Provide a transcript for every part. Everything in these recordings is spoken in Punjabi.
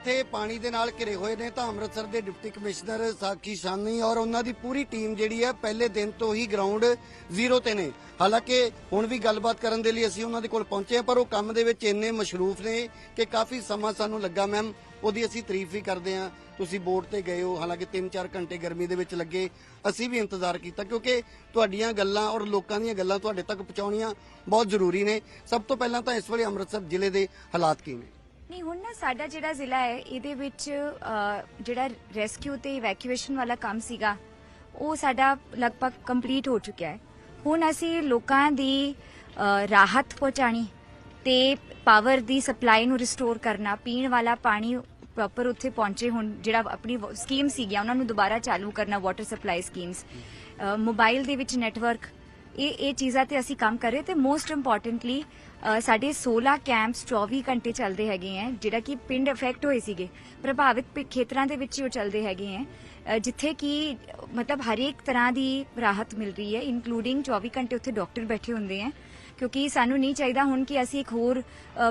ਇੱਥੇ ਪਾਣੀ ਦੇ ਨਾਲ ਘਿਰੇ ਹੋਏ ਨੇ ਤਾਂ ਅੰਮ੍ਰਿਤਸਰ ਦੇ ਡਿਪਟੀ ਕਮਿਸ਼ਨਰ ਸਾਖੀ ਸਾਨੀ ਔਰ ਉਹਨਾਂ ਦੀ ਪੂਰੀ ਟੀਮ ਜਿਹੜੀ ਹੈ ਪਹਿਲੇ ਦਿਨ ਤੋਂ ਹੀ ਗਰਾਊਂਡ ਜ਼ੀਰੋ ਤੇ ਨੇ। ਹਾਲਾਂਕਿ ਹੁਣ ਵੀ ਗੱਲਬਾਤ ਕਰਨ ਦੇ ਲਈ ਅਸੀਂ ਉਹਨਾਂ ਦੇ ਕੋਲ ਪਹੁੰਚੇ ਹਾਂ, ਪਰ ਉਹ ਕੰਮ ਦੇ ਵਿੱਚ ਇੰਨੇ ਮਸ਼ਰੂਫ ਨੇ ਕਿ ਕਾਫੀ ਸਮਾਂ ਸਾਨੂੰ ਲੱਗਾ ਮੈਮ, ਉਹਦੀ ਅਸੀਂ ਤਾਰੀਫ ਵੀ ਕਰਦੇ ਹਾਂ। ਤੁਸੀਂ ਬੋਟ ਤੇ ਗਏ ਹੋ, ਹਾਲਾਂਕਿ 3-4 ਘੰਟੇ ਗਰਮੀ ਦੇ ਵਿੱਚ ਲੱਗੇ, ਅਸੀਂ ਵੀ ਇੰਤਜ਼ਾਰ ਕੀਤਾ ਕਿਉਂਕਿ ਤੁਹਾਡੀਆਂ ਗੱਲਾਂ ਔਰ ਲੋਕਾਂ ਦੀਆਂ ਗੱਲਾਂ ਤੁਹਾਡੇ ਤੱਕ ਪਹੁੰਚਾਉਣੀਆਂ ਬਹੁਤ ਜ਼ਰੂਰੀ ਨੇ। ਸਭ ਤੋਂ ਪਹਿਲਾਂ ਤਾਂ ਇਸ ਵੇਲੇ ਅੰਮ੍ਰਿਤਸਰ ਜ਼ਿਲ੍ਹੇ ਦੇ ਹਾਲਾਤ ਕੀ ਨੇ? ਨਹੀਂ, ਹੁਣ ਨਾ ਸਾਡਾ ਜਿਹੜਾ ਜ਼ਿਲ੍ਹਾ ਹੈ, ਇਹਦੇ ਵਿੱਚ ਜਿਹੜਾ ਰੈਸਕਿਊ ਤੇ ਇਵੈਕੂਏਸ਼ਨ ਵਾਲਾ ਕੰਮ ਸੀਗਾ, ਉਹ ਸਾਡਾ ਲਗਭਗ ਕੰਪਲੀਟ ਹੋ ਚੁੱਕਿਆ ਹੈ। ਹੁਣ ਅਸੀਂ ਲੋਕਾਂ ਦੀ ਰਾਹਤ ਪਹੁੰਚਾਣੀ ਤੇ ਪਾਵਰ ਦੀ ਸਪਲਾਈ ਨੂੰ ਰਿਸਟੋਰ ਕਰਨਾ, ਪੀਣ ਵਾਲਾ ਪਾਣੀ ਪ੍ਰੋਪਰ ਉੱਥੇ ਪਹੁੰਚੇ ਹੁਣ, ਜਿਹੜਾ ਆਪਣੀ ਸਕੀਮ ਸੀਗੀਆਂ, ਉਹਨਾਂ ਨੂੰ ਦੁਬਾਰਾ ਚਾਲੂ ਕਰਨਾ ਵਾਟਰ ਸਪਲਾਈ ਸਕੀਮਸ ਮੋਬਾਈਲ ਦੇ ਵਿੱਚ ਨੈਟਵਰਕ ਇਹ ਇਹ ਚੀਜ਼ਾਂ ਤੇ ਅਸੀਂ ਕੰਮ ਕਰ ਰਹੇ ਤੇ ਮੋਸਟ ਇੰਪੋਰਟੈਂਟਲੀ ਸਾਡੇ 16 ਕੈਂਪਸ 24 ਘੰਟੇ ਚੱਲਦੇ ਹੈਗੇ ਹੈ, ਜਿਹੜਾ ਕਿ ਪਿੰਡ ਇਫੈਕਟ ਹੋਏ ਸੀਗੇ, ਪ੍ਰਭਾਵਿਤ ਪਿ- ਖੇਤਰਾਂ ਦੇ ਵਿੱਚ ਹੀ ਉਹ ਚੱਲਦੇ ਹੈਗੇ ਹੈ। ਜਿੱਥੇ ਕਿ ਮਤਲਬ ਹਰੇਕ ਤਰ੍ਹਾਂ ਦੀ ਰਾਹਤ ਮਿਲ ਰਹੀ ਹੈ ਇਨਕਲੂਡਿੰਗ 24 ਘੰਟੇ ਉੱਥੇ ਡਾਕਟਰ ਬੈਠੇ ਹੁੰਦੇ ਹੈ। ਕਿਉਂਕਿ ਸਾਨੂੰ ਨਹੀਂ ਚਾਹੀਦਾ ਹੁਣ ਕਿ ਅਸੀਂ ਇੱਕ ਹੋਰ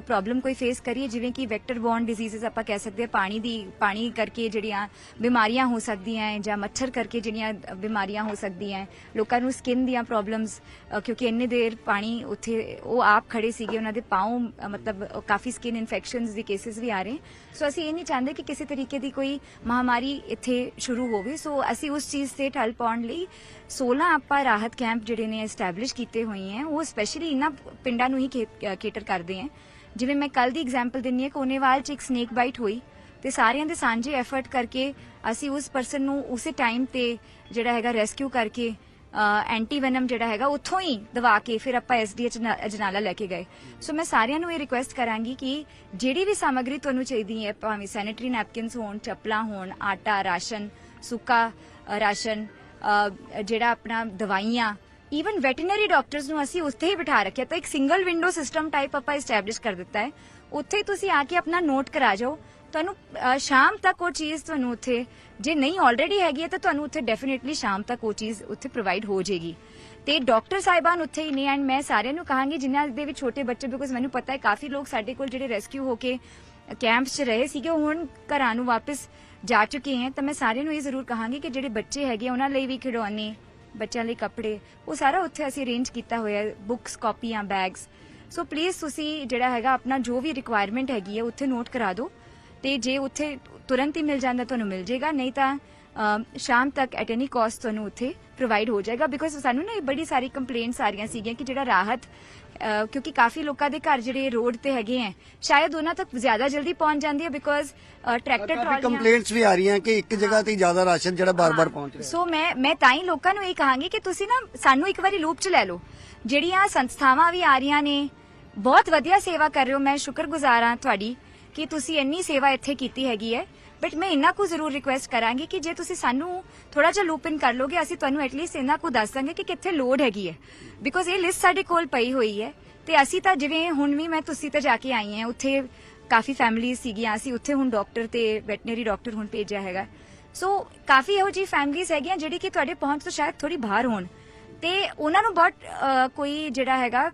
ਪ੍ਰੋਬਲਮ ਕੋਈ ਫੇਸ ਕਰੀਏ, ਜਿਵੇਂ ਕਿ ਵੈਕਟਰ ਬੌਰਨ ਡਿਜ਼ੀਜ਼ਸ ਆਪਾਂ ਕਹਿ ਸਕਦੇ ਹਾਂ, ਪਾਣੀ ਦੀ, ਪਾਣੀ ਕਰਕੇ ਜਿਹੜੀਆਂ ਬਿਮਾਰੀਆਂ ਹੋ ਸਕਦੀਆਂ ਹੈ ਜਾਂ ਮੱਛਰ ਕਰਕੇ ਜਿਹੜੀਆਂ ਬਿਮਾਰੀਆਂ ਹੋ ਸਕਦੀਆਂ ਹੈ, ਲੋਕਾਂ ਨੂੰ ਸਕਿਨ ਦੀਆਂ ਪ੍ਰੋਬਲਮਸ ਕਿਉਂਕਿ ਇੰਨੇ ਦੇਰ ਪਾਣੀ ਉੱਥੇ, ਉਹ ਆਪ ਖੜੇ ਸੀਗੇ, ਉਹਨਾਂ ਦੇ ਪਾਉ ਮਤਲਬ ਕਾਫੀ ਸਕਿਨ ਇਨਫੈਕਸ਼ਨਸ ਦੇ ਕੇਸਿਸ ਵੀ ਆ ਰਹੇ ਸੋ ਅਸੀਂ ਇਹ ਨਹੀਂ ਚਾਹੁੰਦੇ ਕਿ ਕਿਸੇ ਤਰੀਕੇ ਦੀ ਕੋਈ ਮਹਾਮਾਰੀ ਇੱਥੇ ਸ਼ੁਰੂ ਹੋਵੇ। ਸੋ ਅਸੀਂ ਉਸ ਚੀਜ਼ ਤੇ ਠੱਲ ਪਾਉਣ ਲਈ 16 ਆਪਾਂ ਰਾਹਤ ਕੈਂਪ ਜਿਹੜੇ ਨੇ ਐਸਟੈਬਲਿਸ਼ ਕੀਤੇ ਹੋਏ ਹੈ, ਉਹ ਸਪੈਸ਼ਲੀ ਇਹਨਾਂ ਪਿੰਡਾਂ ਨੂੰ ਹੀ ਕੇਟਰ ਕਰਦੇ ਹੈ। ਜਿਵੇਂ ਮੈਂ ਕੱਲ ਦੀ ਐਗਜ਼ਾਮਪਲ ਦਿੰਨੀ ਹੈ, ਕੋਨੇਵਾਲ ਚ ਇੱਕ ਸਨੇਕ ਬਾਈਟ ਹੋਈ ਤੇ ਸਾਰਿਆਂ ਦੇ ਸਾਂਝੇ ਐਫਰਟ ਕਰਕੇ ਅਸੀਂ ਉਸ ਪਰਸਨ ਨੂੰ ਉਸੇ ਟਾਈਮ ਤੇ ਜਿਹੜਾ ਹੈਗਾ ਰੈਸਕਿਊ ਕਰਕੇ ਐਂਟੀ ਵੈਨਮ ਜਿਹੜਾ ਹੈਗਾ ਉੱਥੋਂ ਹੀ ਦਵਾ ਕੇ ਫਿਰ ਆਪਾਂ ਐਸਡੀਐਚ ਅਜਨਾਲਾ ਲੈ ਕੇ ਗਏ। ਸੋ ਮੈਂ ਸਾਰਿਆਂ ਨੂੰ ਇਹ ਰਿਕੁਐਸਟ ਕਰਾਂਗੀ ਕਿ ਜਿਹੜੀ ਵੀ ਸਾਮਗਰੀ ਤੁਹਾਨੂੰ ਚਾਹੀਦੀ ਹੈ, ਭਾਵੇਂ ਸੈਨੀਟਰੀ ਨੈਪਕਿਨਸ ਹੋਣ, ਚੱਪਲਾਂ ਹੋਣ, ਆਟਾ, ਰਾਸ਼ਨ, ਸੁੱਕਾ ਰਾਸ਼ਨ ਜਿਹੜਾ ਆਪਣਾ ਦਵਾਈਆਂ ਈਵਨ ਵੈਟਰਨਰੀ ਡਾਕਟਰਸ ਨੂੰ ਅਸੀਂ ਉੱਥੇ ਹੀ ਬਿਠਾ ਰੱਖਿਆ। ਤਾਂ ਇੱਕ ਸਿੰਗਲ ਵਿੰਡੋ ਸਿਸਟਮ ਟਾਈਪ ਆਪਾਂ ਐਸਟੈਬਲਿਸ਼ ਕਰ ਦਿੱਤਾ ਹੈ। ਉੱਥੇ ਤੁਸੀਂ ਆ ਕੇ ਆਪਣਾ ਨੋਟ ਕਰਾ ਜਾਓ। ਤੁਹਾਨੂੰ ਸ਼ਾਮ ਤੱਕ ਉਹ ਚੀਜ਼ ਤੁਹਾਨੂੰ ਉੱਥੇ, ਜੇ ਨਹੀਂ ਆਲਰੇਡੀ ਹੈਗੀ ਹੈ, ਤਾਂ ਤੁਹਾਨੂੰ ਉੱਥੇ ਡੈਫੀਨਿਟਲੀ ਸ਼ਾਮ ਤੱਕ ਉਹ ਚੀਜ਼ ਉੱਥੇ ਪ੍ਰੋਵਾਈਡ ਹੋ ਜਾਏਗੀ। ਤੇ ਡਾਕਟਰ ਸਾਹਿਬਾਨ ਉੱਥੇ ਹੀ ਨੇ ਐਂਡ ਮੈਂ ਸਾਰਿਆਂ ਨੂੰ ਕਹਾਂਗੀ, ਜਿਨ੍ਹਾਂ ਦੇ ਵਿੱਚ ਛੋਟੇ ਬੱਚੇ ਬਿਕੋਜ਼ ਮੈਨੂੰ ਪਤਾ ਹੈ, ਕਾਫੀ ਲੋਕ ਸਾਡੇ ਕੋਲ ਜਿਹੜੇ ਰੈਸਕਿਊ ਹੋ ਕੇ ਕੈਂਪਸ 'ਚ ਰਹੇ ਸੀਗੇ ਹੁਣ ਘਰਾਂ ਨੂੰ ਵਾਪਸ ਜਾ ਚੁੱਕੇ ਹੈ। ਤਾਂ ਮੈਂ ਸਾਰਿਆਂ ਨੂੰ ਇਹ ਜ਼ਰੂਰ ਕਹਾਂਗੀ ਕਿ ਜਿਹੜੇ ਬੱਚੇ ਹੈਗੇ ਉਹਨਾਂ ਲਈ ਵੀ ਖਿਡੌਣੇ ਬੱਚਿਆਂ ਲਈ ਕੱਪੜੇ, ਉਹ ਸਾਰਾ ਉੱਥੇ ਅਸੀਂ ਅਰੇਂਜ ਕੀਤਾ ਹੋਇਆ ਹੈ ਬੁੱਕਸ ਕਾਪੀਆਂ ਬੈਗਸ ਸੋ ਪਲੀਜ਼ ਤੁਸੀਂ ਜਿਹੜਾ ਹੈਗਾ ਆਪਣਾ ਜੋ ਵੀ ਰਿਕੁਆਇਰਮੈਂਟ ਹੈਗੀ ਹੈ, ਉੱਥੇ ਨੋਟ ਕਰਾ ਦਿਓ ਤੇ ਜੇ ਉੱਥੇ ਤੁਰੰਤ ਹੀ ਮਿਲ ਜਾਂਦਾ ਤੁਹਾਨੂੰ ਮਿਲ ਜਾਏਗਾ, ਨਹੀਂ ਤਾਂ ਸ਼ਾਮ ਤੱਕ ਐਟ ਐਨੀ ਕਾਸਟ ਤੁਹਾਨੂੰ ਉੱਥੇ ਪ੍ਰੋਵਾਈਡ ਹੋ ਜਾਏਗਾ ਬਿਕੋਜ਼ ਸਾਨੂੰ ਨਾ ਇਹ ਬੜੀ ਸਾਰੀ ਕੰਪਲੇਂਟਸ ਆ ਰਹੀਆਂ ਸੀਗੀਆਂ ਕਿ ਜਿਹੜਾ ਰਾਹਤ ਕਿਉਂਕਿ ਕਾਫੀ ਲੋਕਾਂ ਦੇ ਘਰ ਜਿਹੜੇ ਰੋਡ ਤੇ ਹੈਗੇ ਹੈ ਸ਼ਾਇਦ ਉਹਨਾਂ ਤੱਕ ਜ਼ਿਆਦਾ ਜਲਦੀ ਪਹੁੰਚ ਜਾਂਦੀ ਹੈ ਬਿਕੋਜ਼ ਟਰੈਕਟਰ ਕਾਫੀ ਟਰਾਲੀਆਂ ਕੰਪਲੇਂਟਸ ਵੀ ਆ ਰਹੀਆਂ ਕਿ ਇੱਕ ਜਗ੍ਹਾ ਤੇ ਹੀ ਜ਼ਿਆਦਾ ਰਾਸ਼ਨ ਜਿਹੜਾ ਬਾਰ-ਬਾਰ ਪਹੁੰਚ ਰਿਹਾ। ਸੋ ਮੈਂ ਮੈਂ ਤਾਂ ਹੀ ਲੋਕਾਂ ਨੂੰ ਇਹ ਕਹਾਂਗੀ ਕਿ ਤੁਸੀਂ ਨਾ ਸਾਨੂੰ ਇੱਕ ਵਾਰੀ ਲੂਪ 'ਚ ਲੈ ਲਓ। ਜਿਹੜੀਆਂ ਸੰਸਥਾਵਾਂ ਵੀ ਆ ਰਹੀਆਂ ਨੇ ਬਹੁਤ ਵਧੀਆ ਸੇਵਾ ਕਰ ਰਹੇ ਹੋ ਮੈਂ ਸ਼ੁਕਰਗੁਜ਼ਾਰ ਹਾਂ ਤੁਹਾਡੀ ਕਿ ਤੁਸੀਂ ਇੰਨੀ ਸੇਵਾ ਇੱਥੇ ਕੀਤੀ ਹੈਗੀ ਹੈ ਬਟ ਮੈਂ ਇੰਨਾ ਕੁ ਜ਼ਰੂਰ ਰਿਕੁਐਸਟ ਕਰਾਂਗੀ ਕਿ ਜੇ ਤੁਸੀਂ ਸਾਨੂੰ ਥੋੜਾ ਜਿਹਾ ਲੂਪ ਇਨ ਕਰ ਲੋਗੇ, ਅਸੀਂ ਤੁਹਾਨੂੰ ਐਟਲੀਸਟ ਇੰਨਾ ਕੁ ਦੱਸ ਦਾਂਗੇ ਕਿ ਕਿੱਥੇ ਲੋਡ ਹੈਗੀ ਹੈ। ਬਿਕੋਜ਼ ਇਹ ਲਿਸਟ ਸਾਡੇ ਕੋਲ ਪਈ ਹੋਈ ਹੈ ਤੇ ਅਸੀਂ ਤਾਂ ਜਿਵੇਂ ਹੁਣ ਵੀ ਮੈਂ ਤੁਸੀਂ ਤੇ ਜਾ ਕੇ ਆਈ ਹਾਂ, ਉੱਥੇ ਕਾਫੀ ਫੈਮਿਲੀ ਸੀਗੀਆਂ, ਅਸੀਂ ਉੱਥੇ ਹੁਣ ਡਾਕਟਰ ਤੇ ਵੈਟਨਰੀ ਡਾਕਟਰ ਹੁਣ ਭੇਜਿਆ ਹੈਗਾ। ਸੋ ਕਾਫੀ ਇਹੋ ਜਿਹੀ ਫੈਮਿਲੀਜ਼ ਹੈਗੀਆਂ ਜਿਹੜੀ ਕਿ ਤੁਹਾਡੇ ਪਹੁੰਚ ਤੋਂ ਸ਼ਾਇਦ ਥੋੜੀ ਬਾਹਰ ਹੋਣ। ਤੇ ਉਹਨਾਂ ਨੂੰ ਬਹੁਤ ਕੋਈ ਜਿਹੜਾ ਹੈਗਾ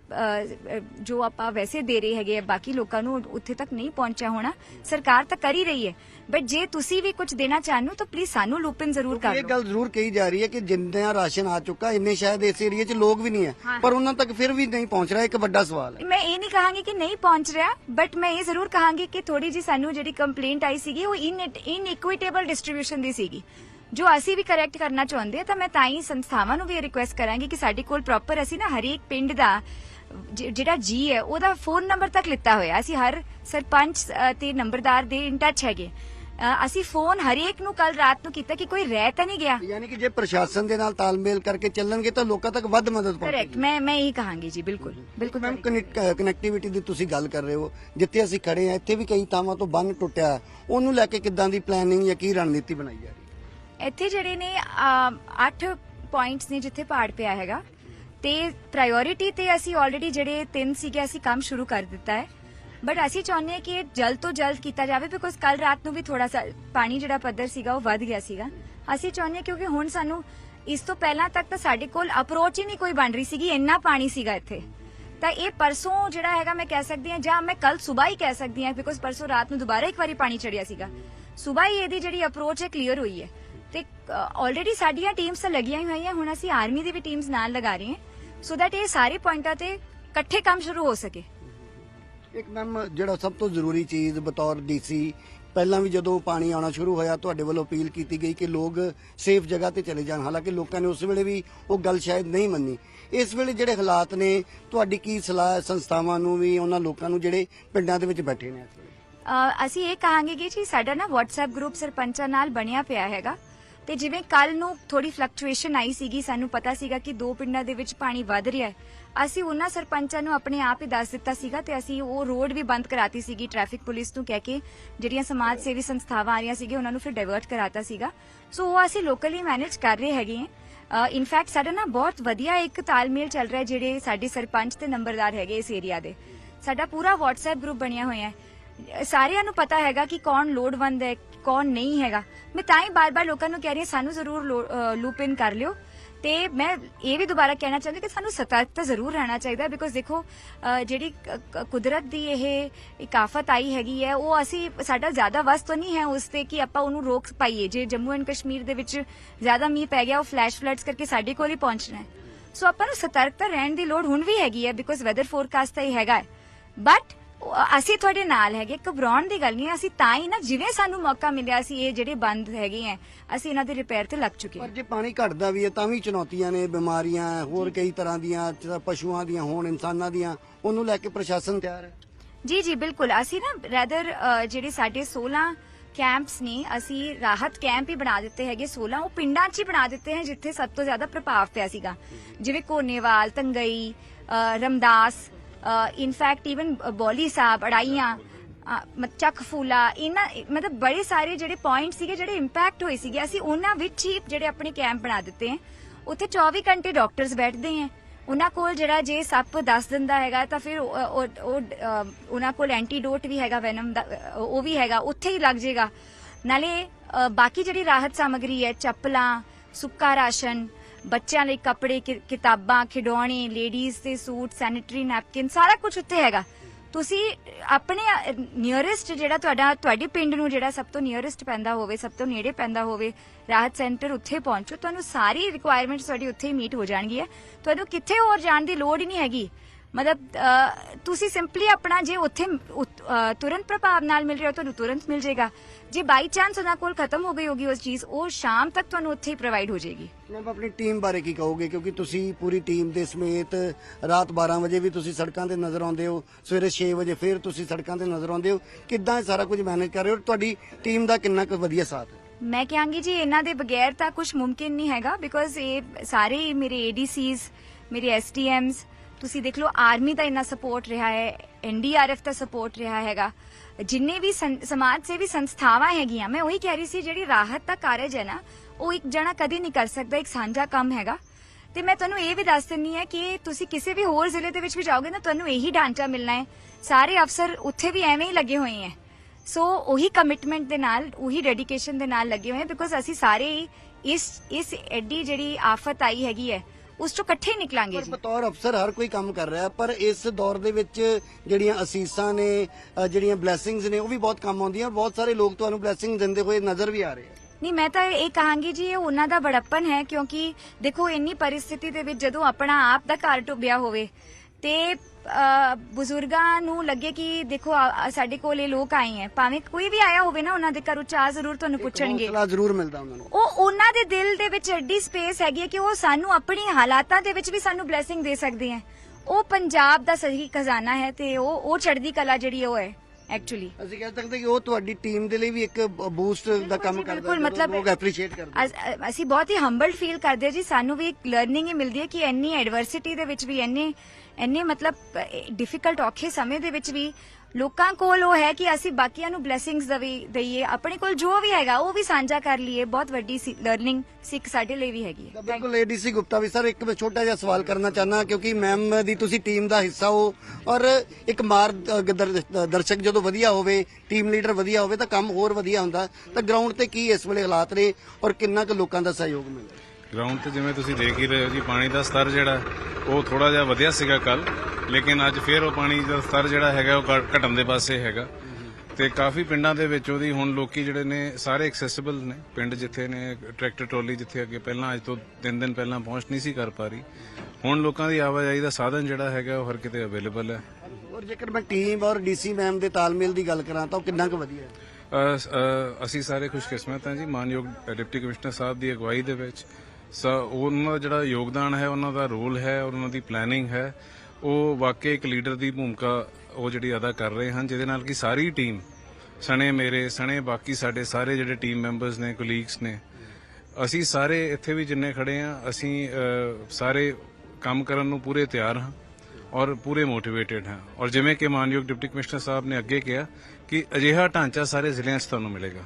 ਜੋ ਆਪਾਂ ਵੈਸੇ ਦੇ ਰਹੇ ਹੈਗੇ ਬਾਕੀ ਲੋਕਾਂ ਨੂੰ ਉੱਥੇ ਤੱਕ ਨਹੀਂ ਪਹੁੰਚਿਆ ਹੋਣਾ ਸਰਕਾਰ ਤਾਂ ਕਰ ਹੀ ਰਹੀ ਹੈ। ਬਟ ਜੇ ਤੁਸੀਂ ਵੀ ਕੁਝ ਦੇਣਾ ਚਾਹਨੋ ਤਾਂ ਪਲੀਜ਼ ਸਾਨੂੰ ਲੂਪਨ ਜ਼ਰੂਰ ਕਰ ਇਹ ਲਓ ਗੱਲ ਜ਼ਰੂਰ ਕਹੀ ਜਾ ਰਹੀ ਹੈ ਕਿ ਜਿੰਨਾ ਰਾਸ਼ਨ ਆ ਚੁੱਕਾ ਇੰਨੇ ਸ਼ਾਇਦ ਇਸ ਏਰੀਆ 'ਚ ਲੋਕ ਵੀ ਨਹੀਂ ਹੈ। ਹਾਂ। ਪਰ ਉਹਨਾਂ ਤੱਕ ਫਿਰ ਵੀ ਨਹੀਂ ਪਹੁੰਚ ਰਿਹਾ ਇੱਕ ਵੱਡਾ ਸਵਾਲ ਹੈ। ਮੈਂ ਇਹ ਨਹੀਂ ਕਹਾਂਗੀ ਕਿ ਨਹੀਂ ਪਹੁੰਚ ਰਿਹਾ ਬਟ ਮੈਂ ਇਹ ਜ਼ਰੂਰ ਕਹਾਂਗੀ ਕਿ ਥੋੜੀ ਜੀ ਸਾਨੂੰ ਜਿਹੜੀ ਕੰਪਲੇਂਟ ਆਈ ਸੀਗੀ ਉਹ ਇਨ ਇਨਇਕੁਇਟੇਬਲ ਡਿਸਟ੍ਰੀਬਿਊਸ਼ਨ ਦੀ ਸੀਗੀ। ਜੋ ਅਸੀਂ ਵੀ ਕਰੈਕਟ ਕਰਨਾ ਚਾਹੁੰਦੇ ਤਾਂ ਮੈਂ ਤਾਂ ਹੀ ਸੰਸਥਾਵਾਂ ਨੂੰ ਵੀ ਰਿਕੁਐਸਟ ਕਰਾਂਗੀ ਕਿ ਸਾਡੇ ਕੋਲ ਪ੍ਰੋਪਰ ਅਸੀਂ ਨਾ ਹਰੇਕ ਪਿੰਡ ਦਾ ਜਿਹੜਾ ਜੀ ਹੈ ਉਹਦਾ ਫੋਨ ਨੰਬਰ ਤੱਕ ਲਿੱਤਾ ਹੋਇਆ। ਅਸੀਂ ਹਰ ਸਰਪੰਚ ਤੇ ਨੰਬਰਦਾਰ ਦੇ ਇਨ ਟੱਚ ਹੈਗੇ। ਅਸੀਂ ਫੋਨ ਹਰੇਕ ਨੂੰ ਕੱਲ ਰਾਤ ਨੂੰ ਕੀਤਾ ਕਿ ਕੋਈ ਰਹਿ ਤਾਂ ਨਹੀਂ ਗਿਆ। ਯਾਨੀ ਕਿ ਜੇ ਪ੍ਰਸ਼ਾਸਨ ਦੇ ਨਾਲ ਤਾਲਮੇਲ ਕਰਕੇ ਚੱਲਣਗੇ ਤਾਂ ਲੋਕਾਂ ਤੱਕ ਵੱਧ ਮਦਦ ਕਰੈਕਟ ਪਹੁੰਚੇਗੀ ਮੈਂ ਮੈਂ ਇਹ ਕਹਾਂਗੀ ਜੀ ਬਿਲਕੁਲ ਬਿਲਕੁਲ ਮੈਮ ਕਨੈਕਟੀਵਿਟੀ ਦੀ ਤੁਸੀਂ ਗੱਲ ਕਰ ਰਹੇ ਹੋ ਜਿੱਥੇ ਅਸੀਂ ਖੜੇ ਆ ਇੱਥੇ ਵੀ ਕਈ ਥਾਵਾਂ ਤੋਂ ਬੰਨ ਟੁੱਟਿਆ। ਉਹਨੂੰ ਲੈ ਕੇ ਕਿੱਦਾਂ ਦੀ ਪਲੈਨਿੰਗ ਜਾਂ ਕੀ ਰਣਨੀਤੀ ਬਣਾਈ ਜਾ ਰਹੀ ਹੈ? ਇੱਥੇ ਜਿਹੜੇ ਨੇ 8 ਪੁਆਇੰਟਸ ਨੇ ਜਿੱਥੇ ਪਹਾੜ ਪਿਆ ਹੈਗਾ। ਤੇ ਪ੍ਰਾਇੋਰਿਟੀ ਤੇ ਅਸੀਂ ਆਲਰੇਡੀ ਜਿਹੜੇ ਤਿੰਨ ਸੀਗੇ, ਅਸੀਂ ਕੰਮ ਸ਼ੁਰੂ ਕਰ ਦਿੱਤਾ ਹੈ। ਬਟ ਅਸੀਂ ਚਾਹੁੰਦੇ ਹਾਂ ਕਿ ਇਹ ਜਲਦ ਤੋਂ ਜਲਦ ਕੀਤਾ ਜਾਵੇ ਬਿਕੋਜ਼ ਕੱਲ ਰਾਤ ਨੂੰ ਵੀ ਥੋੜਾ ਸਾ ਪਾਣੀ ਜਿਹੜਾ ਪੱਧਰ ਸੀਗਾ, ਉਹ ਵੱਧ ਗਿਆ ਸੀਗਾ। ਅਸੀਂ ਚਾਹੁੰਦੇ ਹਾਂ ਕਿਉਂਕਿ ਹੁਣ ਸਾਨੂੰ ਇਸ ਤੋਂ ਪਹਿਲਾਂ ਤੱਕ ਤਾਂ ਸਾਡੇ ਕੋਲ ਅਪਰੋਚ ਹੀ ਨਹੀਂ ਕੋਈ ਬਣ ਰਹੀ ਸੀਗੀ, ਇੰਨਾ ਪਾਣੀ ਸੀਗਾ ਇੱਥੇ। ਤਾਂ ਇਹ ਪਰਸੋਂ ਜਿਹੜਾ ਹੈਗਾ, ਮੈਂ ਕਹਿ ਸਕਦੀ ਹਾਂ, ਜਾਂ ਮੈਂ ਕੱਲ ਸਵੇਰ ਹੀ ਕਹਿ ਸਕਦੀ ਹਾਂ ਬਿਕੋਜ਼ ਪਰਸੋਂ ਰਾਤ ਨੂੰ ਦੁਬਾਰਾ ਇੱਕ ਵਾਰੀ ਪਾਣੀ ਚੜਿਆ ਸੀਗਾ। ਸਵੇਰ ਹੀ ਇਹਦੀ ਜਿਹੜੀ ਅਪਰੋਚ ਹੈ ਕਲੀਅਰ ਹੋਈ ਹੈ। ਤੇ ਆਲਰੇਡੀ ਸਾਡੀਆਂ ਟੀਮਸ ਤਾਂ ਲੱਗੀਆਂ ਹੀ ਹੋਈਆਂ ਹੁਣ ਅਸੀਂ ਆਰਮੀ ਦੀ ਵੀ ਟੀਮਸ ਨਾਲ ਲਗਾ ਰਹੇ ਹਾਂ। ਸੋ ਦੈਟ ਇਹ ਸਾਰੇ ਪੁਆਇੰਟਾਂ ਤੇ ਇਕੱਠੇ ਕੰਮ ਸ਼ੁਰੂ ਹੋ ਸਕੇ। ਇੱਕ ਮੈਮ ਜਿਹੜਾ ਸਭ ਤੋਂ ਜ਼ਰੂਰੀ ਚੀਜ਼ ਬਤੌਰ ਡੀਸੀ ਪਹਿਲਾਂ ਵੀ ਜਦੋਂ ਪਾਣੀ ਆਉਣਾ ਸ਼ੁਰੂ ਹੋਇਆ ਤੁਹਾਡੇ ਵੱਲੋਂ ਅਪੀਲ ਕੀਤੀ ਗਈ ਕਿ ਲੋਕ ਸੇਫ ਜਗ੍ਹਾ ਤੇ ਚਲੇ ਜਾਣ। ਹਾਲਾਂਕਿ ਲੋਕਾਂ ਨੇ ਉਸ ਵੇਲੇ ਵੀ ਉਹ ਗੱਲ ਸ਼ਾਇਦ ਨਹੀਂ ਮੰਨੀ। ਇਸ ਵੇਲੇ ਜਿਹੜੇ ਹਾਲਾਤ ਨੇ ਤੁਹਾਡੀ ਕੀ ਸਲਾਹ ਸੰਸਥਾਵਾਂ ਨੂੰ ਵੀ ਉਹਨਾਂ ਲੋਕਾਂ ਨੂੰ ਜਿਹੜੇ ਪਿੰਡਾਂ ਦੇ ਵਿੱਚ ਬੈਠੇ ਨੇ ਅਸੀਂ ਇਹ ਕਹਾਂਗੇ ਕਿ ਜੀ ਸਾਡਾ ਨਾ WhatsApp ਗਰੁੱਪ ਸਰਪੰਚਾਂ ਨਾਲ ਬਣਿਆ ਪਿਆ ਹੈਗਾ। ਤੇ ਜਿਵੇਂ ਕੱਲ ਨੂੰ ਥੋੜੀ ਫਲਕਚੁਏਸ਼ਨ ਆਈ ਸੀਗੀ, ਸਾਨੂੰ ਪਤਾ ਸੀਗਾ ਕਿ ਦੋ ਪਿੰਡਾਂ ਦੇ ਵਿੱਚ ਪਾਣੀ ਵੱਧ ਰਿਹਾ ਹੈ। ਅਸੀਂ ਉਹਨਾਂ ਸਰਪੰਚਾਂ ਨੂੰ ਆਪਣੇ ਆਪ ਹੀ ਦੱਸ ਦਿੱਤਾ ਸੀਗਾ ਤੇ ਅਸੀਂ ਉਹ ਰੋਡ ਵੀ ਬੰਦ ਕਰਾਤੀ ਸੀਗੀ ਟ੍ਰੈਫਿਕ ਪੁਲਿਸ ਨੂੰ ਕਹਿ ਕੇ। ਜਿਹੜੀਆਂ ਸਮਾਜ ਸੇਵੀ ਸੰਸਥਾਵਾਂ ਆ ਰਹੀਆਂ ਸੀਗੀਆਂ, ਉਹਨਾਂ ਨੂੰ ਫਿਰ ਡਾਇਵਰਟ ਕਰਾਤਾ ਸੀਗਾ। ਸੋ ਉਹ ਅਸੀਂ ਲੋਕਲੀ ਮੈਨੇਜ ਕਰ ਰਹੇ ਹੈਗੇ ਹਾਂ। ਇਨਫੈਕਟ ਸਾਡਾ ਨਾ ਬਹੁਤ ਵਧੀਆ ਇੱਕ ਤਾਲਮੇਲ ਚੱਲ ਰਿਹਾ ਜਿਹੜੇ ਸਾਡੇ ਸਰਪੰਚ ਤੇ ਨੰਬਰਦਾਰ ਹੈਗੇ ਇਸ ਏਰੀਆ ਦੇ। ਸਾਡਾ ਪੂਰਾ WhatsApp ਗਰੁੱਪ ਬਣਿਆ ਹੋਇਆ ਹੈ। ਸਾਰਿਆਂ ਨੂੰ ਪਤਾ ਹੈਗਾ ਕਿ ਕੌਣ ਲੋੜਵੰਦ ਹੈ ਕੌਣ ਨਹੀਂ ਹੈਗਾ। ਮੈਂ ਤਾਂ ਹੀ ਬਾਰ-ਬਾਰ ਲੋਕਾਂ ਨੂੰ ਕਹਿ ਰਹੀ ਹਾਂ, ਸਾਨੂੰ ਜ਼ਰੂਰ ਲੂਪ ਇਨ ਕਰ ਲਿਓ। ਤੇ ਮੈਂ ਇਹ ਵੀ ਦੁਬਾਰਾ ਕਹਿਣਾ ਚਾਹੁੰਦੀ ਕਿ ਸਾਨੂੰ ਸਤਰਕ ਤਾਂ ਜ਼ਰੂਰ ਰਹਿਣਾ ਚਾਹੀਦਾ ਬਿਕੋਜ਼ ਦੇਖੋ ਜਿਹੜੀ ਕੁਦਰਤ ਦੀ ਇਹ ਇਕਾਫਤ ਆਈ ਹੈਗੀ ਹੈ, ਉਹ ਅਸੀਂ ਸਾਡਾ ਜ਼ਿਆਦਾ ਵਸ ਤੋਂ ਨਹੀਂ ਹੈ ਉਸ ਤੇ ਕਿ ਆਪਾਂ ਉਹਨੂੰ ਰੋਕ ਪਾਈਏ। ਜੇ ਜੰਮੂ ਐਂਡ ਕਸ਼ਮੀਰ ਦੇ ਵਿੱਚ ਜ਼ਿਆਦਾ ਮੀਂਹ ਪੈ ਗਿਆ, ਉਹ ਫਲੈਸ਼ ਫਲੱਡਸ ਕਰਕੇ ਸਾਡੇ ਕੋਲ ਹੀ ਪਹੁੰਚਣਾ ਹੈ। ਸੋ ਆਪਾਂ ਨੂੰ ਸਤਰਕਤਾ ਰਹਿਣ ਦੀ ਲੋੜ ਹੁਣ ਵੀ ਹੈਗੀ ਹੈ ਬਿਕੋਜ਼ ਵੈਦਰ ਫੋਰਕਾਸਟ ਤਾਂ ਇਹ ਹੈਗਾ ਬਟ ਅਸੀਂ ਤੁਹਾਡੇ ਨਾਲ ਹੈਗੇ ਘਬਰਾਉਣ ਦੀ ਗੱਲ ਨਹੀਂ ਹੈ। ਅਸੀਂ ਤਾਂ ਹੀ ਨਾ ਜਿਵੇਂ ਸਾਨੂੰ ਮੌਕਾ ਮਿਲਿਆ ਸੀ ਇਹ ਜਿਹੜੇ ਬੰਦ ਹੈਗੇ ਆ ਅਸੀਂ ਇਹਨਾਂ ਦੇ ਰਿਪੇਅਰ ਤੇ ਲੱਗ ਚੁੱਕੇ ਹਾਂ। ਪਰ ਜੇ ਪਾਣੀ ਘਟਦਾ ਵੀ ਹੈ ਤਾਂ ਵੀ ਚੁਣੌਤੀਆਂ ਨੇ ਬਿਮਾਰੀਆਂ ਹੋਰ ਕਈ ਤਰ੍ਹਾਂ ਦੀਆਂ ਪਸ਼ੂਆਂ ਦੀਆਂ ਹੋਣ ਇਨਸਾਨਾਂ ਦੀਆਂ ਉਹਨੂੰ ਲੈ ਕੇ ਪ੍ਰਸ਼ਾਸਨ ਤਿਆਰ ਹੈ। ਜੀ ਜੀ ਬਿਲਕੁਲ। ਅਸੀਂ ਨਾ ਰੈਦਰ ਜਿਹੜੇ ਸਾਡੇ 16 ਕੈਂਪਸ ਨੇ ਅਸੀਂ ਰਾਹਤ ਕੈਂਪ ਹੀ ਬਣਾ ਦਿੱਤੇ ਹੈਗੇ 16 ਉਹ ਪਿੰਡਾਂ 'ਚ ਹੀ ਬਣਾ ਦਿੱਤੇ ਹਨ ਜਿੱਥੇ ਸਭ ਤੋਂ ਜ਼ਿਆਦਾ ਪ੍ਰਭਾਵ ਪਿਆ ਸੀਗਾ। ਜਿਵੇਂ ਕੋਨੇਵਾਲ ਤੰਗਈ ਰਮਦਾਸ ਇਨਫੈਕਟ ਇਵਨ ਬੋਲੀ ਸਾਹਿਬ, ਅੜਾਈਆਂ ਮ- ਚੱਕ ਫੂਲਾ, ਇਹਨਾਂ, ਮਤਲਬ ਬੜੇ ਸਾਰੇ ਜਿਹੜੇ ਪੁਆਇੰਟ ਸੀਗੇ, ਜਿਹੜੇ ਇੰਪੈਕਟ ਹੋਏ ਸੀਗੇ, ਅਸੀਂ ਉਹਨਾਂ ਵਿੱਚ ਹੀ ਜਿਹੜੇ ਆਪਣੇ ਕੈਂਪ ਬਣਾ ਦਿੱਤੇ ਹੈ। ਉੱਥੇ 24 ਘੰਟੇ ਡਾਕਟਰਸ ਬੈਠਦੇ ਹੈ। ਉਹਨਾਂ ਕੋਲ ਜਿਹੜਾ ਜੇ ਸੱਪ ਦੱਸ ਦਿੰਦਾ ਹੈਗਾ, ਤਾਂ ਫਿਰ ਉਹ ਉਹਨਾਂ ਕੋਲ ਐਂਟੀਡੋਟ ਵੀ ਹੈਗਾ ਵੈਨਮ ਦਾ ਉਹ ਵੀ ਹੈਗਾ, ਉੱਥੇ ਹੀ ਲੱਗ ਜਾਏਗਾ ਨਾਲੇ ਬਾਕੀ ਜਿਹੜੀ ਰਾਹਤ ਸਮਗਰੀ ਹੈ, ਚੱਪਲਾਂ, ਸੁੱਕਾ ਰਾਸ਼ਨ ਬੱਚਿਆਂ ਲਈ ਕੱਪੜੇ, ਕਿ- ਕਿਤਾਬਾਂ, ਖਿਡੌਣੇ ਲੇਡੀਜ਼ ਦੇ ਸੂਟ ਸੈਨੀਟਰੀ ਨੈਪਕਿਨ ਸਾਰਾ ਕੁਝ ਉੱਥੇ ਹੈਗਾ। ਤੁਸੀਂ ਆਪਣੇ ਨੀਅਰੈਸਟ ਜਿਹੜਾ ਤੁਹਾਡਾ, ਤੁਹਾਡੇ ਪਿੰਡ ਨੂੰ ਜਿਹੜਾ ਸਭ ਤੋਂ ਨੀਅਰੈਸਟ ਪੈਂਦਾ ਹੋਵੇ, ਸਭ ਤੋਂ ਨੇੜੇ ਪੈਂਦਾ ਹੋਵੇ, ਰਾਹਤ ਸੈਂਟਰ ਉੱਥੇ ਪਹੁੰਚੋ। ਤੁਹਾਨੂੰ ਸਾਰੀ ਰਿਕੁਆਇਰਮੈਂਟਸ ਤੁਹਾਡੀ ਉੱਥੇ ਹੀ ਮੀਟ ਹੋ ਜਾਣਗੀਆਂ। ਤੁਹਾਨੂੰ ਕਿੱਥੇ ਹੋਰ ਜਾਣ ਦੀ ਲੋੜ ਹੀ ਨਹੀਂ ਹੈਗੀ। ਮਤਲਬ ਤੁਸੀਂ ਸਿੰਪਲੀ ਆਪਣਾ ਜੇ ਉੱਥੇ ਤੁਰੰਤ ਪ੍ਰਭਾਵ ਨਾਲ ਮਿਲ ਰਿਹਾ ਤੁਹਾਨੂੰ ਤੁਰੰਤ ਮਿਲ ਜਾਏਗਾ। ਜੇ ਬਾਈ ਚਾਂਸ ਉਹਨਾਂ ਕੋਲ ਖਤਮ ਹੋ ਗਈ ਹੋਗੀ ਉਸ ਚੀਜ਼ ਉਹ ਸ਼ਾਮ ਤੱਕ ਤੁਹਾਨੂੰ ਉੱਥੇ ਹੀ ਪ੍ਰੋਵਾਈਡ ਹੋ ਜਾਏਗੀ। ਮੈਮ ਆਪਣੀ ਟੀਮ ਬਾਰੇ ਕੀ ਕਹੋਗੇ? ਕਿਉਂਕਿ ਤੁਸੀਂ ਪੂਰੀ ਟੀਮ ਦੇ ਸਮੇਤ ਰਾਤ 12 ਵਜੇ ਵੀ ਤੁਸੀਂ ਸੜਕਾਂ ਤੇ ਨਜ਼ਰ ਆਉਂਦੇ ਹੋ ਸਵੇਰੇ 6 ਵਜੇ ਫਿਰ ਤੁਸੀਂ ਸੜਕਾਂ ਤੇ ਨਜ਼ਰ ਆਉਂਦੇ ਹੋ। ਕਿੱਦਾਂ ਸਾਰਾ ਕੁਝ ਮੈਨੇਜ ਕਰ ਰਹੇ ਹੋ? ਤੁਹਾਡੀ ਟੀਮ ਦਾ ਕਿੰਨਾ ਕੁ ਵਧੀਆ ਸਾਥ ਹੈ? ਮੈਂ ਕਹਾਂਗੀ ਜੀ ਇਹਨਾਂ ਦੇ ਬਗੈਰ ਤਾਂ ਕੁਝ ਮੁਮਕਿਨ ਨਹੀਂ ਹੈਗਾ ਬਿਕੋਜ਼ ਇਹ ਸਾਰੇ ਮੇਰੇ ਏਡੀਸੀਜ਼ ਮੇਰੇ ਐਸਟੀਐਮਸ ਤੁਸੀਂ ਦੇਖ ਲਓ, ਆਰਮੀ ਦਾ ਇੰਨਾ ਸਪੋਰਟ ਰਿਹਾ ਹੈ ਐਨਡੀਆਰਐਫ ਦਾ ਸਪੋਰਟ ਰਿਹਾ ਹੈਗਾ। ਜਿੰਨੇ ਵੀ ਸੰ- ਸਮਾਜ ਸੇਵੀ ਸੰਸਥਾਵਾਂ ਹੈਗੀਆਂ, ਮੈਂ ਉਹੀ ਕਹਿ ਰਹੀ ਸੀ, ਜਿਹੜੀ ਰਾਹਤ ਦਾ ਕਾਰਜ ਹੈ ਨਾ, ਉਹ ਇੱਕ ਜਣਾ ਕਦੇ ਨਹੀਂ ਕਰ ਸਕਦਾ, ਇੱਕ ਸਾਂਝਾ ਕੰਮ ਹੈਗਾ। ਤੇ ਮੈਂ ਤੁਹਾਨੂੰ ਇਹ ਵੀ ਦੱਸ ਦਿੰਨੀ ਹੈ ਕਿ ਤੁਸੀਂ ਕਿਸੇ ਵੀ ਹੋਰ ਜ਼ਿਲ੍ਹੇ ਦੇ ਵਿੱਚ ਵੀ ਜਾਓਗੇ ਨਾ, ਤੁਹਾਨੂੰ ਇਹੀ ਢਾਂਚਾ ਮਿਲਣਾ ਹੈ। ਸਾਰੇ ਅਫਸਰ ਉੱਥੇ ਵੀ ਐਵੇਂ ਹੀ ਲੱਗੇ ਹੋਏ ਹੈ। ਸੋ ਉਹੀ ਕਮਿਟਮੈਂਟ ਦੇ ਨਾਲ, ਉਹੀ ਡੈਡੀਕੇਸ਼ਨ ਦੇ ਨਾਲ ਲੱਗੇ ਹੋਏ ਹੈ ਬਿਕੋਜ਼ ਅਸੀਂ ਸਾਰੇ ਹੀ ਇਸ ਇਸ ਐਡੀ ਜਿਹੜੀ ਆਫਤ ਆਈ ਹੈਗੀ ਹੈ ਉਸ ਤੋਂ ਇਕੱਠੇ ਹੀ ਨਿਕਲਾਂਗੇ ਪਰ ਜੀ। ਬਤੌਰ ਅਫਸਰ ਹਰ ਕੋਈ ਕੰਮ ਕਰ ਰਿਹਾ ਪਰ ਇਸ ਦੌਰ ਦੇ ਵਿੱਚ ਜਿਹੜੀਆਂ ਅਸੀਸਾਂ ਨੇ ਅ, ਜਿਹੜੀਆਂ ਬਲੇਸਿੰਗਸ ਨੇ ਉਹ ਵੀ ਬਹੁਤ ਕੰਮ ਆਉਂਦੀਆਂ। ਬਹੁਤ ਸਾਰੇ ਲੋਕ ਤੁਹਾਨੂੰ ਬਲੇਸਿੰਗ ਦਿੰਦੇ ਹੋਏ ਨਜ਼ਰ ਵੀ ਆ ਰਹੇ ਆ। ਨਹੀਂ ਮੈਂ ਤਾਂ ਇਹ ਕਹਾਂਗੀ ਜੀ ਇਹ ਉਹਨਾਂ ਦਾ ਬੜੱਪਨ ਹੈ ਕਿਉਂਕਿ ਦੇਖੋ ਇੰਨੀ ਪਰਿਸਥਿਤੀ ਦੇ ਵਿੱਚ ਜਦੋਂ ਆਪਣਾ ਆਪ ਦਾ ਘਰ ਡੁੱਬਿਆ ਹੋਵੇ ਤੇ ਬਜ਼ੁਰਗਾਂ ਨੂੰ ਲੱਗੇ ਕਿ ਦੇਖੋ ਆ- ਸਾਡੇ ਕੋਲ ਇਹ ਲੋਕ ਆਏ ਹੈ। ਭਾਵੇਂ ਕੋਈ ਵੀ ਆਇਆ ਹੋਵੇ ਨਾ ਉਹਨਾਂ ਦੇ ਘਰੋਂ ਚਾਹ ਜ਼ਰੂਰ ਤੁਹਾਨੂੰ ਪੁੱਛਣਗੇ। ਹੌਸਲਾ ਜ਼ਰੂਰ ਮਿਲਦਾ ਉਹਨਾਂ ਨੂੰ। ਉਹ ਉਹਨਾਂ ਦੇ ਦਿਲ ਦੇ ਵਿੱਚ ਐਡੀ ਸਪੇਸ ਹੈਗੀ ਹੈ ਕਿ ਉਹ ਸਾਨੂੰ ਆਪਣੀ ਹਾਲਾਤਾਂ ਦੇ ਵਿੱਚ ਵੀ ਸਾਨੂੰ ਬਲੇਸਿੰਗ ਦੇ ਸਕਦੇ ਹੈ। ਉਹ ਪੰਜਾਬ ਦਾ ਸਹੀ ਖਜ਼ਾਨਾ ਹੈ ਤੇ ਉਹ ਉਹ ਚੜ੍ਹਦੀ ਕਲਾ ਜਿਹੜੀ ਉਹ ਹੈ ਐਕਚੁਅਲੀ ਅਸੀਂ ਕਹਿ ਸਕਦੇ ਕਿ ਉਹ ਤੁਹਾਡੀ ਟੀਮ ਦੇ ਲਈ ਵੀ ਇੱਕ ਬੂਸਟ ਦਾ ਕੰਮ ਕਰਦਾ ਬਿਲਕੁਲ, ਜਦੋਂ ਮਤਲਬ- ਲੋਕ ਐਪਰੀਸ਼ੀਏਟ ਕਰਦੇ ਅਸ- ਅ- ਅਸੀਂ ਬਹੁਤ ਹੀ ਹੰਬਲਡ ਫੀਲ ਕਰਦੇ ਹਾਂ ਜੀ ਸਾਨੂੰ ਵੀ ਇੱਕ ਲਰਨਿੰਗ ਹੀ ਮਿਲਦੀ ਹੈ ਕਿ ਇੰਨੀ ਐਡਵਰਸਿਟੀ ਦੇ ਵਿੱਚ ਵੀ ਇੰਨੇ ਇੰਨੇ ਮਤਲਬ ਡਿਫਿਕਲਟ ਔਖੇ ਸਮੇਂ ਦੇ ਵਿੱਚ ਵੀ ਲੋਕਾਂ ਕੋਲ ਉਹ ਹੈ ਕਿ ਅਸੀਂ ਬਾਕੀਆਂ ਨੂੰ ਬਲੇਸਿੰਗਸ ਦਈਏ। ਆਪਣੇ ਕੋਲ ਜੋ ਵੀ ਹੈਗਾ ਉਹ ਵੀ ਸਾਂਝਾ ਕਰ ਲਈਏ। ਬਹੁਤ ਵੱਡੀ ਲਰਨਿੰਗ ਸਿੱਖ ਸਾਡੇ ਲਈ ਵੀ ਹੈਗੀ ਹੈ। ਬਿਲਕੁਲ ਏਡੀਸੀ ਗੁਪਤਾ ਵੀ। ਸਰ ਇੱਕ ਮੈਂ ਛੋਟਾ ਜਿਹਾ ਸਵਾਲ ਕਰਨਾ ਚਾਹਨਾ ਕਿਉਂਕਿ ਮੈਮ ਦੀ ਤੁਸੀਂ ਟੀਮ ਦਾ ਹਿੱਸਾ ਹੋ ਔਰ ਇੱਕ ਮਾਰ ਦਰਸ਼ਕ ਜਦੋਂ ਵਧੀਆ ਹੋਵੇ ਟੀਮ ਲੀਡਰ ਵਧੀਆ ਹੋਵੇ ਤਾਂ ਕੰਮ ਹੋਰ ਵਧੀਆ ਹੁੰਦਾ। ਤਾਂ ਗਰਾਊਂਡ ਤੇ ਕੀ ਇਸ ਵੇਲੇ ਹਾਲਾਤ ਨੇ ਔਰ ਕਿੰਨਾ ਕੁ ਲੋਕਾਂ ਦਾ ਸਹਿਯੋਗ ਮਿਲਦਾ? ਗਰਾਊਂਡ ਤੇ ਜਿਵੇਂ ਤੁਸੀਂ ਦੇਖ ਹੀ ਰਹੇ ਹੋ ਜੀ ਪਾਣੀ ਦਾ ਸਤਰ ਜਿਹੜਾ ਉਹ ਥੋੜਾ ਜਿਹਾ ਵਧਿਆ ਸੀਗਾ ਕੱਲ ਲੇਕਿਨ ਅੱਜ ਫੇਰ ਉਹ ਪਾਣੀ ਦਾ ਸਤਰ ਜਿਹੜਾ ਹੈਗਾ ਉਹ ਘਟਣ ਦੇ ਪਾਸੇ ਹੈਗਾ। ਤੇ ਕਾਫੀ ਪਿੰਡਾਂ ਦੇ ਵਿੱਚ ਉਹਦੀ ਹੁਣ ਲੋਕੀ ਜਿਹੜੇ ਨੇ ਸਾਰੇ ਐਕਸੈਸਿਬਲ ਨੇ। ਪਿੰਡ ਜਿੱਥੇ ਨੇ ਟਰੈਕਟਰ ਟਰਾਲੀ ਜਿੱਥੇ ਅੱਗੇ ਪਹਿਲਾਂ ਅੱਜ ਤੋਂ ਤਿੰਨ ਦਿਨ ਪਹਿਲਾਂ ਪਹੁੰਚ ਨਹੀਂ ਸੀ ਕਰ ਪਾ ਰਹੀ ਹੁਣ ਲੋਕਾਂ ਦੀ ਆਵਾਜਾਈ ਦਾ ਸਾਧਨ ਜਿਹੜਾ ਹੈਗਾ ਉਹ ਹਰ ਕਿਤੇ ਅਵੇਲੇਬਲ ਹੈ। ਔਰ ਜੇਕਰ ਮੈਂ ਟੀਮ ਔਰ ਡੀਸੀ ਮੈਮ ਦੇ ਤਾਲਮੇਲ ਦੀ ਗੱਲ ਕਰਾਂ ਤਾਂ ਉਹ ਕਿੰਨਾ ਕੁ ਵਧੀਆ ਹੈ? ਅਸੀਂ ਸਾਰੇ ਖੁਸ਼ਕਿਸਮਤ ਹਾਂ ਜੀ। ਮਾਨਯੋਗ ਡਿਪਟੀ ਕਮਿਸ਼ਨਰ ਸਾਹਿਬ ਦੀ ਅਗਵਾਈ ਦੇ ਵਿੱਚ ਸ, ਉਹਨਾਂ ਦਾ ਜਿਹੜਾ ਯੋਗਦਾਨ ਹੈ, ਉਹਨਾਂ ਦਾ ਰੋਲ ਹੈ ਔਰ ਉਹਨਾਂ ਦੀ ਪਲੈਨਿੰਗ ਹੈ, ਉਹ ਵਾਕਈ ਇੱਕ ਲੀਡਰ ਦੀ ਭੂਮਿਕਾ ਉਹ ਜਿਹੜੀ ਅਦਾ ਕਰ ਰਹੇ ਹਨ, ਜਿਹਦੇ ਨਾਲ ਕਿ ਸਾਰੀ ਟੀਮ ਸਣੇ ਮੇਰੇ, ਸਣੇ ਬਾਕੀ ਸਾਡੇ ਸਾਰੇ ਜਿਹੜੇ ਟੀਮ ਮੈਂਬਰਸ ਨੇ ਕੋਲੀਗਸ ਨੇ, ਅਸੀਂ ਸਾਰੇ ਇੱਥੇ ਵੀ ਜਿੰਨੇ ਖੜੇ ਆ ਅਸੀਂ ਸਾਰੇ ਕੰਮ ਕਰਨ ਨੂੰ ਪੂਰੇ ਤਿਆਰ ਹਾਂ ਔਰ ਪੂਰੇ ਮੋਟੀਵੇਟਿਡ ਹਾਂ। ਔਰ ਜਿਵੇਂ ਕਿ ਮਾਨਯੋਗ ਡਿਪਟੀ ਕਮਿਸ਼ਨਰ ਸਾਹਿਬ ਨੇ ਅੱਗੇ ਕਿਹਾ ਕਿ ਅਜਿਹਾ ਢਾਂਚਾ ਸਾਰੇ ਜ਼ਿਲ੍ਹਿਆਂ 'ਚ ਤੁਹਾਨੂੰ ਮਿਲੇਗਾ।